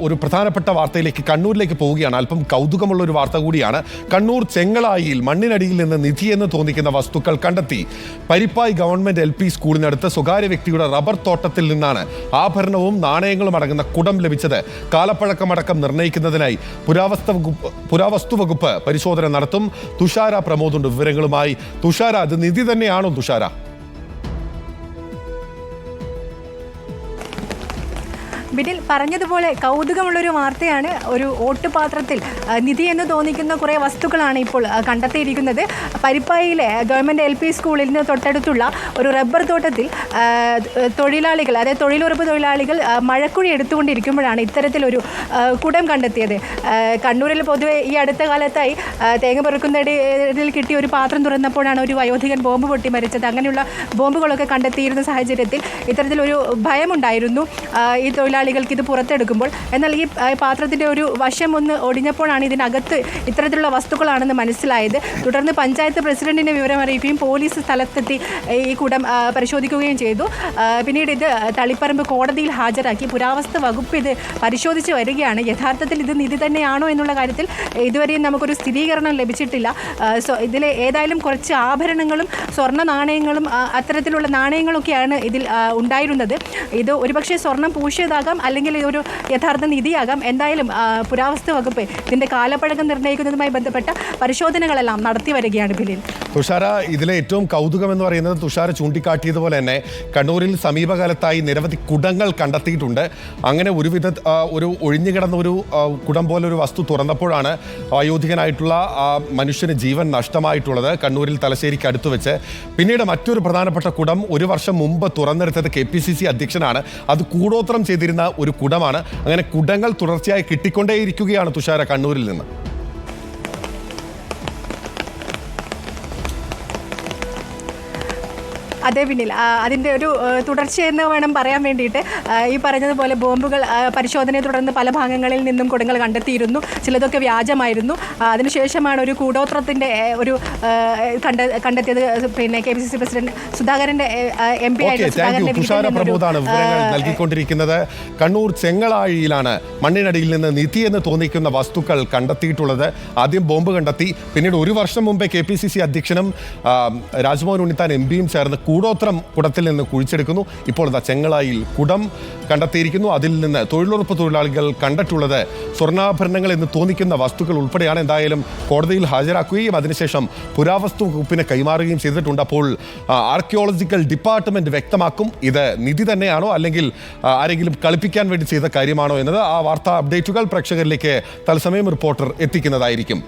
ഒരു പ്രധാനപ്പെട്ട വാർത്തയിലേക്ക് കണ്ണൂരിലേക്ക് പോവുകയാണ്. അല്പം കൗതുകമുള്ള ഒരു വാർത്ത കൂടിയാണ്. കണ്ണൂർ ചെങ്ങളായിൽ മണ്ണിനടിയിൽ നിന്ന് നിധിയെന്ന് തോന്നിക്കുന്ന വസ്തുക്കൾ കണ്ടെത്തി. പരിപ്പായ് ഗവൺമെന്റ് എൽ പി സ്കൂളിനടുത്ത് സ്വകാര്യ വ്യക്തിയുടെ റബ്ബർ തോട്ടത്തിൽ നിന്നാണ് ആഭരണവും നാണയങ്ങളും അടങ്ങുന്ന കുടം ലഭിച്ചത്. കാലപ്പഴക്കമടക്കം നിർണയിക്കുന്നതിനായി പുരാവസ്തു വകുപ്പ് പുരാവസ്തു വകുപ്പ് പരിശോധന നടത്തും. തുഷാര പ്രമോദുണ്ട് വിവരങ്ങളുമായി. തുഷാര അത് നിധി തന്നെയാണോ തുഷാര? ബിഡിൽ പറഞ്ഞതുപോലെ കൗതുകമുള്ളൊരു വാർത്തയാണ് ഒരു ഓട്ടുപാത്രത്തിൽ. നിധി എന്ന് തോന്നിക്കുന്ന കുറേ വസ്തുക്കളാണ് ഇപ്പോൾ കണ്ടെത്തിയിരിക്കുന്നത്. പരിപ്പായിലെ ഗവൺമെന്റ് എൽ പി സ്കൂളിൽ നിന്ന് തൊട്ടടുത്തുള്ള ഒരു റബ്ബർ തോട്ടത്തിൽ തൊഴിലാളികൾ അതായത് തൊഴിലുറപ്പ് തൊഴിലാളികൾ മഴക്കുഴി എടുത്തുകൊണ്ടിരിക്കുമ്പോഴാണ് ഇത്തരത്തിലൊരു കുടം കണ്ടെത്തിയത്. കണ്ണൂരിൽ പൊതുവെ ഈ അടുത്ത കാലത്തായി തേങ്ങ പെറുക്കുന്നതിൽ കിട്ടിയ ഒരു പാത്രം തുറന്നപ്പോഴാണ് ഒരു വയോധികൻ ബോംബ് പൊട്ടി മരിച്ചത്. അങ്ങനെയുള്ള ബോംബുകളൊക്കെ കണ്ടെത്തിയിരുന്ന സാഹചര്യത്തിൽ ഇത്തരത്തിലൊരു ഭയമുണ്ടായിരുന്നു. ഈ ഈ തൊഴിലാളികൾക്ക് ഇത് പുറത്തെടുക്കുമ്പോൾ എന്നാൽ ഈ പാത്രത്തിന്റെ ഒരു വശം ഒന്ന് ഒടിഞ്ഞപ്പോഴാണ് ഇതിനകത്ത് ഇത്തരത്തിലുള്ള വസ്തുക്കളാണെന്ന് മനസ്സിലായത്. തുടർന്ന് പഞ്ചായത്ത് പ്രസിഡന്റിനെ വിവരം അറിയിക്കുകയും പോലീസ് സ്ഥലത്തെത്തി ഈ കൂടം പരിശോധിക്കുകയും ചെയ്തു. പിന്നീട് ഇത് തളിപ്പറമ്പ് കോടതിയിൽ ഹാജരാക്കി. പുരാവസ്തു വകുപ്പ് ഇത് പരിശോധിച്ച് വരികയാണ്. യഥാർത്ഥത്തിൽ ഇത് നിധി തന്നെയാണോ എന്നുള്ള കാര്യത്തിൽ ഇതുവരെയും നമുക്കൊരു സ്ഥിരീകരണം ലഭിച്ചിട്ടില്ല. സോ ഇതിൽ ഏതായാലും കുറച്ച് ആഭരണങ്ങളും സ്വർണ നാണയങ്ങളും അത്തരത്തിലുള്ള നാണയങ്ങളൊക്കെയാണ് ഇതിൽ ഉണ്ടായിരുന്നത്. ഇത് ഒരുപക്ഷെ സ്വർണം പൂശിയതാകാം അല്ലെങ്കിൽ ഒരു യഥാർത്ഥ നിധിയാകാം. എന്തായാലും പുരാവസ്തു വകുപ്പ് ഇതിന്റെ കാലപ്പഴക്കം നിർണയിക്കുന്നതുമായി ബന്ധപ്പെട്ട പരിശോധനകളെല്ലാം നടത്തി വരികയാണ് ബില്ലിൽ തുഷാര ഇതിലെ ഏറ്റവും കൗതുകം എന്ന് പറയുന്നത് തുഷാര ചൂണ്ടിക്കാട്ടിയതുപോലെ തന്നെ കണ്ണൂരിൽ സമീപകാലത്തായി നിരവധി കുടങ്ങൾ കണ്ടെത്തിയിട്ടുണ്ട്. അങ്ങനെ ഒരു വിധ ഒരു ഒഴിഞ്ഞു കിടന്ന ഒരു കുടം പോലെ ഒരു വസ്തു തുറന്നപ്പോഴാണ് അയോധികനായിട്ടുള്ള ആ മനുഷ്യന് ജീവൻ നഷ്ടമായിട്ടുള്ളത് കണ്ണൂരിൽ തലശ്ശേരിക്ക് അടുത്ത് വെച്ച്. പിന്നീട് മറ്റൊരു പ്രധാനപ്പെട്ട കുടം ഒരു വർഷം മുമ്പ് തുറന്നെടുത്തത് കെ പി സി സി അധ്യക്ഷനാണ്. അത് കൂടോത്രം ചെയ്തിരുന്ന ഒരു കുടമാണ്. അങ്ങനെ കുടങ്ങൾ തുടർച്ചയായി കിട്ടിക്കൊണ്ടേയിരിക്കുകയാണ് തുഷാര കണ്ണൂരിൽ നിന്ന്. അതേ പിന്നിൽ അതിന്റെ ഒരു തുടർച്ചയെന്ന് വേണം പറയാൻ വേണ്ടിയിട്ട്. ഈ പറഞ്ഞതുപോലെ ബോംബുകൾ പരിശോധനയെ തുടർന്ന് പല ഭാഗങ്ങളിൽ നിന്നും കുടങ്ങൾ കണ്ടെത്തിയിരുന്നു. ചിലതൊക്കെ വ്യാജമായിരുന്നു. അതിനുശേഷമാണ് ഒരു കൂടോത്രത്തിന്റെ ഒരു കണ്ട കണ്ടെത്തിയത്. പിന്നെ K P C C president സുധാകരന്റെ എം പി നൽകിക്കൊണ്ടിരിക്കുന്നത്. കണ്ണൂർ ചെങ്ങളാഴിയിലാണ് മണ്ണിനടിയിൽ നിന്ന് നിധി എന്ന് തോന്നിക്കുന്ന വസ്തുക്കൾ കണ്ടെത്തിയിട്ടുള്ളത്. ആദ്യം ബോംബ് കണ്ടെത്തി. പിന്നീട് ഒരു വർഷം മുമ്പേ കെ പി സി സി അധ്യക്ഷനും രാജ്മോഹൻ ഉണ്ണിത്താൻ എം പിയും ചേർന്ന് കൂടോത്രം കുടത്തിൽ നിന്ന് കുഴിച്ചെടുക്കുന്നു. ഇപ്പോൾ ഇതാ ചെങ്ങളായിൽ കുടം കണ്ടെത്തിയിരിക്കുന്നു. അതിൽ നിന്ന് തൊഴിലുറപ്പ് തൊഴിലാളികൾ കണ്ടിട്ടുള്ളത് സ്വർണാഭരണങ്ങൾ എന്ന് തോന്നിക്കുന്ന വസ്തുക്കൾ ഉൾപ്പെടെയാണ്. എന്തായാലും കോടതിയിൽ ഹാജരാക്കുകയും അതിനുശേഷം പുരാവസ്തു വകുപ്പിനെ കൈമാറുകയും ചെയ്തിട്ടുണ്ട്. അപ്പോൾ ആർക്കിയോളജിക്കൽ ഡിപ്പാർട്ട്മെന്റ് വ്യക്തമാക്കും ഇത് നിധി തന്നെയാണോ അല്ലെങ്കിൽ ആരെങ്കിലും കളിപ്പിക്കാൻ വേണ്ടി ചെയ്ത കാര്യമാണോ എന്നത് ആ വാർത്താ അപ്ഡേറ്റുകൾ പ്രേക്ഷകരിലേക്ക് തത്സമയം റിപ്പോർട്ടർ എത്തിക്കുന്നതായിരിക്കും.